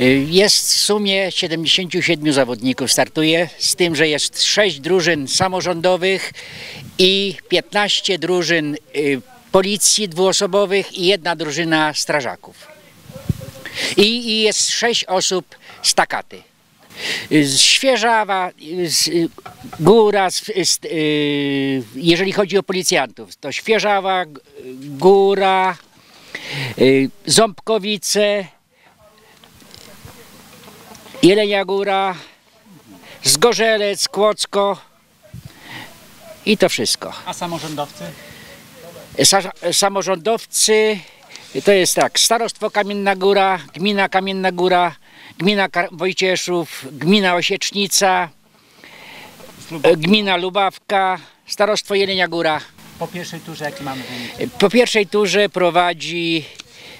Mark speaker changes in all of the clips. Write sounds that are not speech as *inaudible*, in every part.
Speaker 1: Y, Jest w sumie 77 zawodników startuje, z tym, że jest 6 drużyn samorządowych i 15 drużyn y, policji dwuosobowych i jedna drużyna strażaków. I, i jest 6 osób z Takaty. Y, Z Świeżawa, z Góra, z, z, jeżeli chodzi o policjantów, to Świeżawa, Góra, Ząbkowice, Jelenia Góra, Zgorzelec, Kłodzko i to wszystko.
Speaker 2: A samorządowcy?
Speaker 1: Sa- samorządowcy to jest tak, Starostwo Kamienna Góra, Gmina Kamienna Góra, Gmina Wojcieszów, Gmina Osiecznica, e, Gmina Lubawka, Starostwo Jelenia Góra.
Speaker 2: Po pierwszej turze jaki mamy wynik?
Speaker 1: Po pierwszej turze prowadzi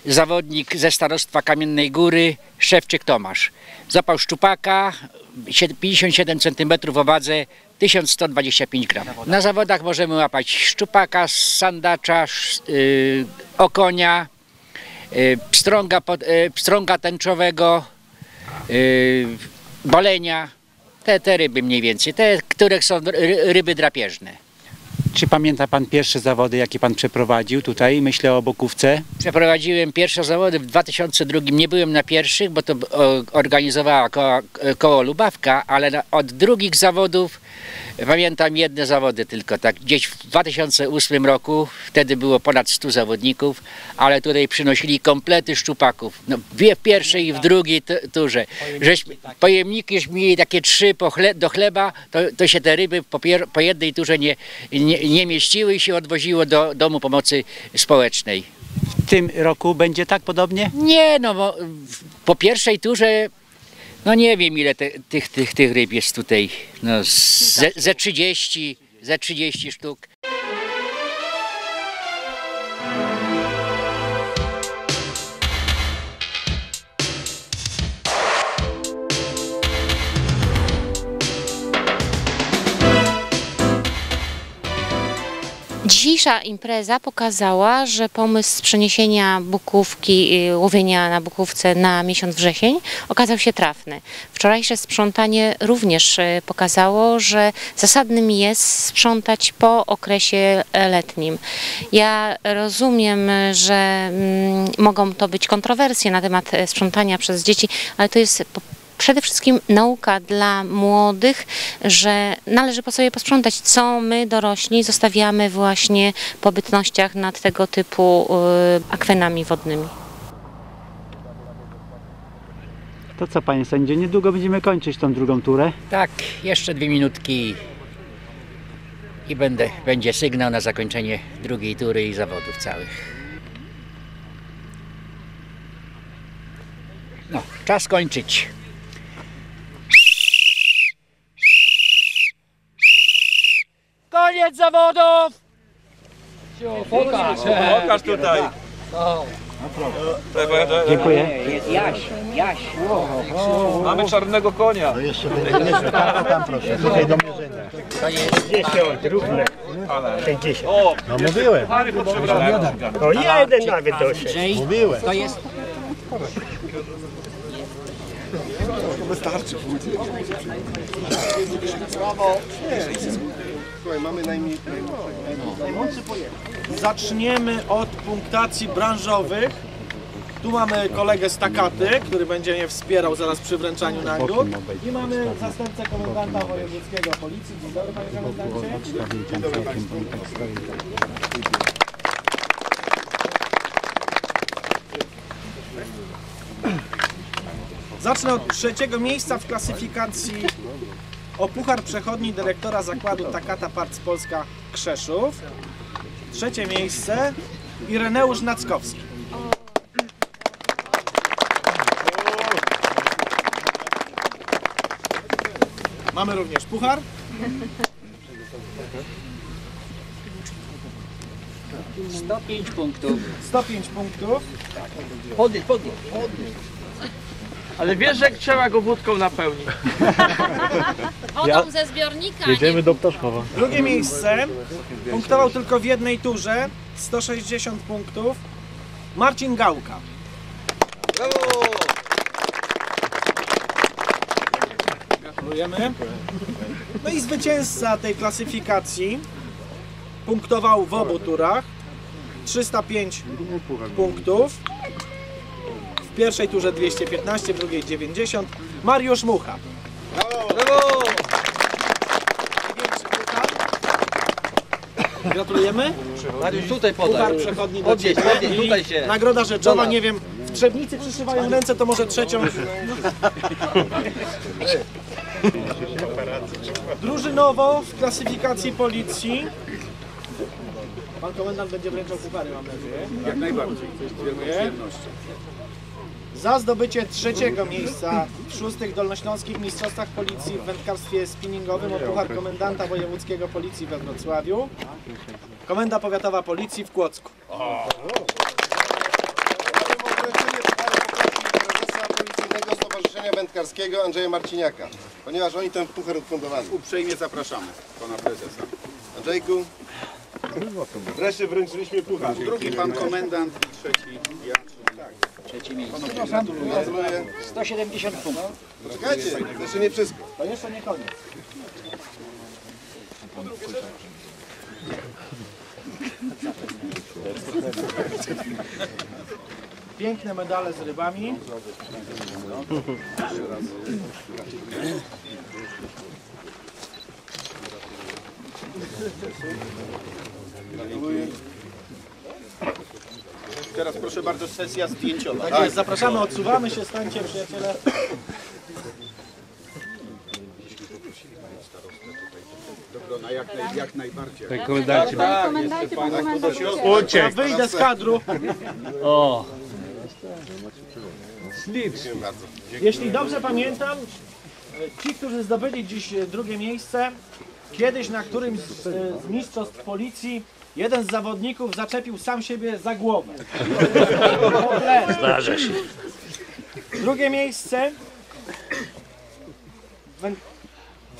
Speaker 1: zawodnik ze Starostwa Kamiennej Góry, Szewczyk Tomasz. Zapał szczupaka, sied- 57 cm o wadze, 1125 gram. Na zawodach możemy łapać szczupaka, sandacza, y, okonia, y, pstrąga, y, pstrąga tęczowego, bolenia. Te, te ryby mniej więcej, te, które są ry, ryby drapieżne.
Speaker 2: Czy pamięta Pan pierwsze zawody, jakie Pan przeprowadził tutaj? Myślę o Bokówce.
Speaker 1: Przeprowadziłem pierwsze zawody w 2002. Nie byłem na pierwszych, bo to organizowała koło, koło Lubawka, ale od drugich zawodów pamiętam jedne zawody tylko. Tak, gdzieś w 2008 roku, wtedy było ponad 100 zawodników, ale tutaj przynosili komplety szczupaków. No, w pierwszej i w drugiej tu- turze. Żeśmy, pojemniki żeśmy mieli takie trzy chle, do chleba, to, to się te ryby po, po jednej turze nie, nie, nie mieściły i się odwoziło do Domu Pomocy Społecznej.
Speaker 2: W tym roku będzie tak podobnie?
Speaker 1: Nie, no bo po pierwszej turze, no nie wiem ile te, tych, tych, tych ryb jest tutaj, no ze, ze 30, ze 30 sztuk.
Speaker 3: Dzisiejsza impreza pokazała, że pomysł przeniesienia bukówki, y, łowienia na bukówce na miesiąc wrzesień okazał się trafny. Wczorajsze sprzątanie również y, pokazało, że zasadnym jest sprzątać po okresie letnim. Ja rozumiem, że mm, mogą to być kontrowersje na temat e, sprzątania przez dzieci, ale to jest przede wszystkim nauka dla młodych, że należy po sobie posprzątać, co my dorośli zostawiamy właśnie po bytnościach nad tego typu y, akwenami wodnymi.
Speaker 2: To co Panie Sędzie, niedługo będziemy kończyć tą drugą turę.
Speaker 1: Tak, jeszcze dwie minutki i będę, będzie sygnał na zakończenie drugiej tury i zawodów całych. No, czas kończyć. Koniec zawodów!
Speaker 4: Pokaż tutaj.
Speaker 2: Dziękuję.
Speaker 1: Jest Jaś, Jaś.
Speaker 4: Mamy czarnego konia.
Speaker 1: To jest
Speaker 5: 50.
Speaker 4: O,
Speaker 5: No mówiłem, to jeden nawet doszedł. Mówiłem.
Speaker 1: To jest
Speaker 6: Zaczniemy od punktacji branżowych. Tu mamy kolegę z Takaty, który będzie mnie wspierał zaraz przy wręczaniu nagród. I mamy zastępcę komendanta wojewódzkiego policji. Dzień dobry panie komendancie. Zacznę od trzeciego miejsca w klasyfikacji o Puchar Przechodni dyrektora zakładu Takata Parts Polska Krzeszów. Trzecie miejsce Ireneusz Nackowski. Mamy również puchar.
Speaker 1: sto pięć punktów.
Speaker 6: 105 punktów.
Speaker 7: Ale wiesz, jak trzeba go wódką napełnić. *laughs*
Speaker 3: Wodą ze zbiornika.
Speaker 5: Jedziemy do Ptaszkowa.
Speaker 6: Drugie miejsce. Punktował tylko w jednej turze. 160 punktów. Marcin Gałka. Gratulujemy. No i zwycięzca tej klasyfikacji punktował w obu turach 305 punktów. W pierwszej turze 215, w drugiej 90. Mariusz Mucha. Puchar. Gratulujemy.
Speaker 7: Mariusz, tutaj
Speaker 6: Puchar
Speaker 7: podaj.
Speaker 6: przechodni do Ciebie. I
Speaker 7: tutaj się.
Speaker 6: Nagroda rzeczowa,
Speaker 7: Dobra.
Speaker 6: nie wiem, w Trzebnicy przyszywają ręce, to może trzecią. Drużynowo w klasyfikacji policji. Pan komendant będzie wręczał puchary, mam nadzieję. Jak najbardziej. Dziękuję. Za zdobycie trzeciego miejsca w szóstych dolnośląskich mistrzostwach policji w wędkarstwie spinningowym o puchar komendanta wojewódzkiego policji we Wrocławiu. Komenda Powiatowa Policji w Kłodzku.
Speaker 8: prezesa Policyjnego Stowarzyszenia Wędkarskiego Andrzeja Marciniaka, ponieważ oni ten puchar fundowali.
Speaker 9: Uprzejmie zapraszamy pana prezesa.
Speaker 8: Andrzejku, wreszcie wręczyliśmy puchar.
Speaker 9: Drugi pan komendant, trzeci ja.
Speaker 1: Trzecie miejsce.
Speaker 8: Gratuluję.
Speaker 1: 170 punktów.
Speaker 8: Poczekajcie, to jeszcze nie wszystko.
Speaker 6: To jeszcze nie koniec. Piękne medale z rybami.
Speaker 9: Teraz proszę bardzo sesja zdjęciowa.
Speaker 6: Tak jest, zapraszamy, odsuwamy się, stańcie przyjaciele.
Speaker 9: Dobrona, jak, naj, jak najbardziej.
Speaker 6: Ja wyjdę z kadru.
Speaker 8: Dziękuję bardzo.
Speaker 6: Jeśli dobrze pamiętam, ci, którzy zdobyli dziś drugie miejsce, kiedyś na którymś z, z mistrzostw policji jeden z zawodników zaczepił sam siebie za głowę. Zdarza się. Drugie miejsce w,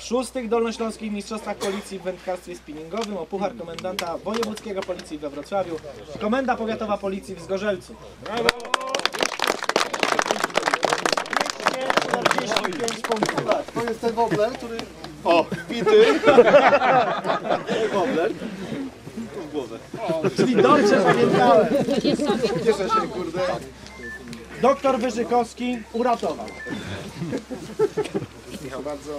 Speaker 6: szóstych dolnośląskich mistrzostwach policji w wędkarstwie spinningowym o puchar komendanta wojewódzkiego policji we Wrocławiu. Komenda powiatowa policji w Zgorzelcu. 245 punktów.
Speaker 8: To jest ten wobler, który... O, bity. *laughs* wobler. Głowę.
Speaker 6: Czyli dobrze pamiętałem.
Speaker 8: Cieszę się, kurde.
Speaker 6: Doktor Wyżykowski uratował.
Speaker 8: Michał, bardzo.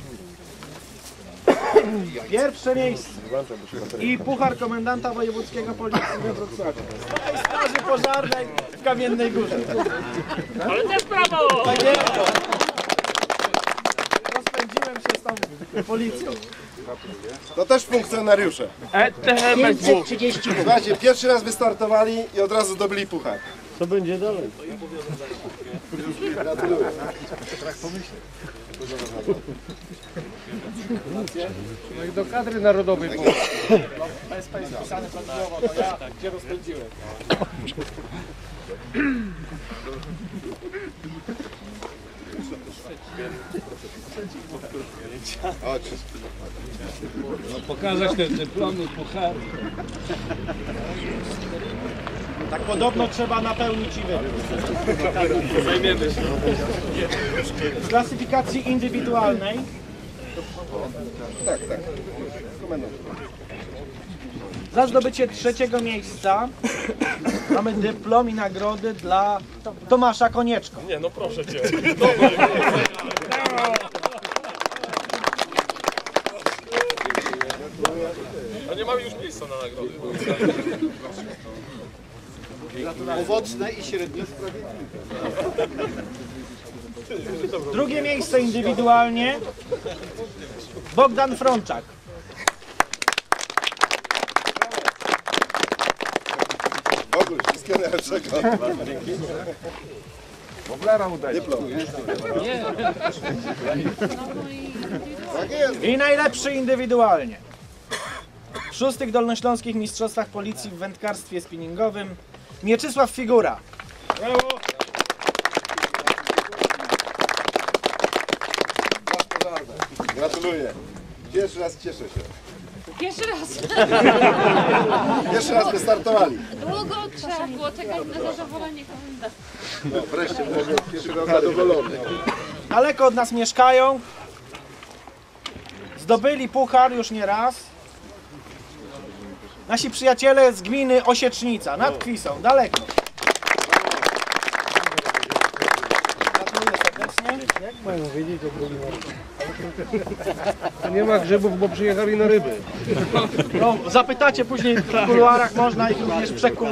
Speaker 6: Pierwsze miejsce. I puchar komendanta wojewódzkiego policji we Wrocławiu. Straży pożarnej w Kamiennej Górze. Ale też prawo! Tak jest. Rozpędziłem się z tą policją.
Speaker 8: To też funkcjonariusze.
Speaker 7: ETMSW.
Speaker 1: 530 punktów.
Speaker 8: Słuchajcie, pierwszy raz wystartowali i od razu zdobyli puchar.
Speaker 5: Co będzie dalej?
Speaker 7: Do kadry narodowej.
Speaker 6: PSP jest wpisane prawidłowo, to ja gdzie rozpędziłem.
Speaker 8: Chodź.
Speaker 4: Pokazać te dyplomy, puchary.
Speaker 6: Tak podobno trzeba napełnić i wypić.
Speaker 4: Zajmiemy się.
Speaker 6: W klasyfikacji indywidualnej
Speaker 8: Tak, tak.
Speaker 6: Za zdobycie trzeciego miejsca mamy dyplom i nagrody dla Tomasza Konieczko.
Speaker 4: Nie, no proszę cię. A nie mamy już miejsca na nagrody.
Speaker 8: Owocne i średnio sprawiedliwe.
Speaker 6: Drugie miejsce indywidualnie Bogdan Frączak.
Speaker 8: W ogóle wszystkiego najlepszego. Dyplom. Tak jest.
Speaker 6: I najlepszy indywidualnie. W szóstych dolnośląskich mistrzostwach policji w wędkarstwie spinningowym Mieczysław Figura.
Speaker 8: Gratuluję. Pierwszy raz cieszę się.
Speaker 10: Pierwszy raz.
Speaker 8: Pierwszy raz wystartowali.
Speaker 10: Długo trzeba było czekać na zachowanie komenda.
Speaker 8: No, wreszcie mogę pierwszego zadowolony.
Speaker 6: Daleko od nas mieszkają. Zdobyli puchar już nie raz. Nasi przyjaciele z gminy Osiecznica, nad Kwisą, daleko. Gratuluję serdecznie.
Speaker 4: Nie ma grzybów, bo przyjechali na ryby.
Speaker 6: No, zapytacie później w kuluarach, można ich również przeku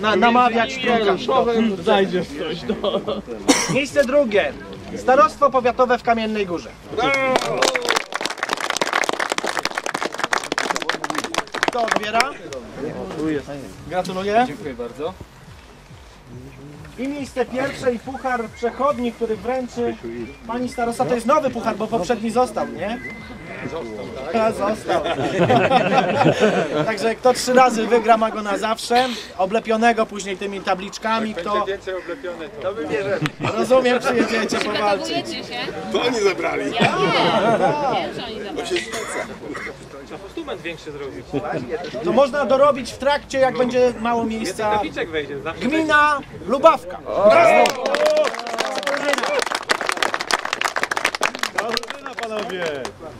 Speaker 6: na, namawiać.
Speaker 7: Szowem zajdziesz coś. No.
Speaker 6: Miejsce drugie. Starostwo Powiatowe w Kamiennej Górze. Kto odbiera? Gratuluję. Dziękuję bardzo. I miejsce pierwsze i puchar przechodni, który wręczy pani starosta. To jest nowy puchar, bo poprzedni został, nie? Został. Został. *laughs* Także kto trzy razy wygra, ma go na zawsze. Oblepionego później tymi tabliczkami. Kto... Rozumiem, przyjedziecie powalczyć.
Speaker 10: Bujecie się?
Speaker 8: To oni zabrali.
Speaker 10: Nie, *laughs* wiem, że oni zobaczą.
Speaker 6: To można dorobić w trakcie, jak będzie mało miejsca. Gmina Lubawka.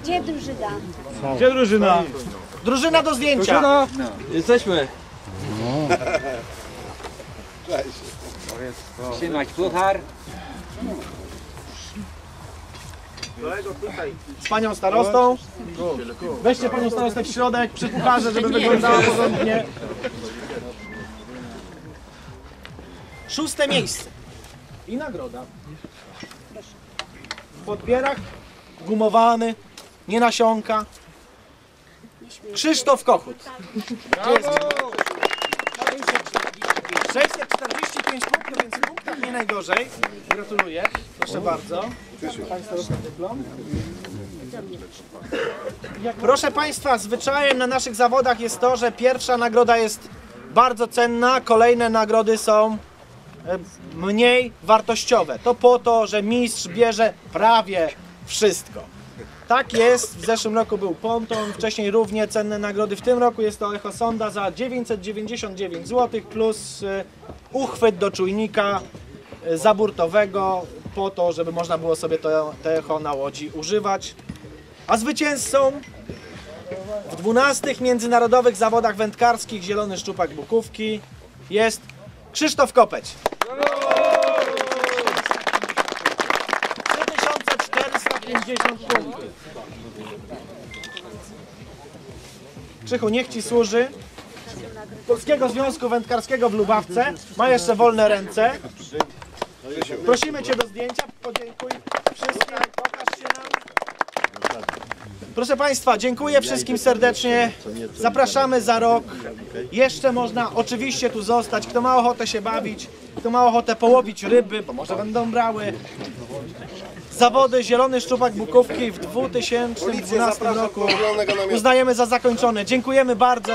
Speaker 10: Gdzie drużyna?
Speaker 6: Gdzie drużyna? Drużyna do zdjęcia.
Speaker 7: Jesteśmy.
Speaker 1: Trzymać puchar.
Speaker 6: Z panią starostą. Weźcie panią starostę w środek przy pucharze, żeby wyglądała porządnie. Szóste miejsce. I nagroda. W podbierach gumowany, nie nasionka. Krzysztof Kochut. Jest? 645 punktów, więc w punktach nie najgorzej. Gratuluję. Proszę bardzo. Proszę Państwa, zwyczajem na naszych zawodach jest to, że pierwsza nagroda jest bardzo cenna, kolejne nagrody są e, mniej wartościowe. To po to, że mistrz bierze prawie wszystko. Tak jest, w zeszłym roku był ponton, wcześniej równie cenne nagrody. W tym roku jest to Echo Sonda za 999 zł plus e, uchwyt do czujnika e, zaburtowego po to, żeby można było sobie to, to echo na łodzi używać. A zwycięzcą w 12 międzynarodowych zawodach wędkarskich Zielony Szczupak Bukówki jest Krzysztof Kopeć. 3450 punktów. Krzychu, niech Ci służy. Polskiego Związku Wędkarskiego w Lubawce. Ma jeszcze wolne ręce. Prosimy Cię do zdjęcia. Podziękuj wszystkim. Pokaż się nam. Proszę Państwa, dziękuję wszystkim serdecznie. Zapraszamy za rok. Jeszcze można oczywiście tu zostać. Kto ma ochotę się bawić, kto ma ochotę połowić ryby, bo może będą brały. Zawody Zielony Szczupak Bukówki w 2012 roku uznajemy za zakończone. Dziękujemy bardzo.